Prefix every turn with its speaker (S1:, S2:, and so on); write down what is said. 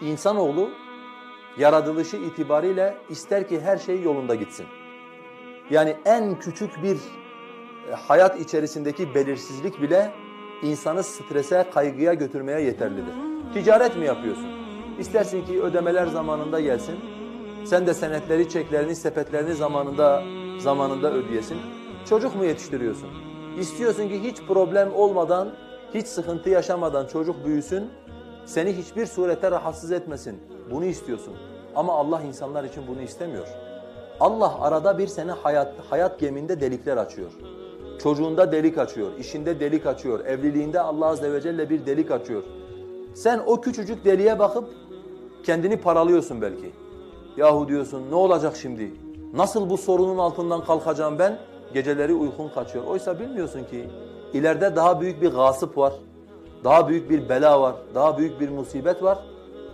S1: insanoğlu yaratılışı itibariyle ister ki her şey yolunda gitsin. Yani en küçük bir e, hayat içerisindeki belirsizlik bile insanı strese, kaygıya götürmeye yeterlidir. Ticaret mi yapıyorsun? İstersin ki ödemeler zamanında gelsin. Sen de senetleri, çeklerini, sepetlerini zamanında zamanında ödeyesin. Çocuk mu yetiştiriyorsun? İstiyorsun ki hiç problem olmadan, hiç sıkıntı yaşamadan çocuk büyüsün. Seni hiçbir surette rahatsız etmesin. Bunu istiyorsun. Ama Allah insanlar için bunu istemiyor. Allah arada bir sene hayat, hayat geminde delikler açıyor. Çocuğunda delik açıyor, işinde delik açıyor, evliliğinde Allah Azze ve Celle bir delik açıyor. Sen o küçücük deliğe bakıp kendini paralıyorsun belki. Yahu diyorsun ne olacak şimdi? Nasıl bu sorunun altından kalkacağım ben? Geceleri uykun kaçıyor. Oysa bilmiyorsun ki ileride daha büyük bir gasp var. Daha büyük bir bela var. Daha büyük bir musibet var.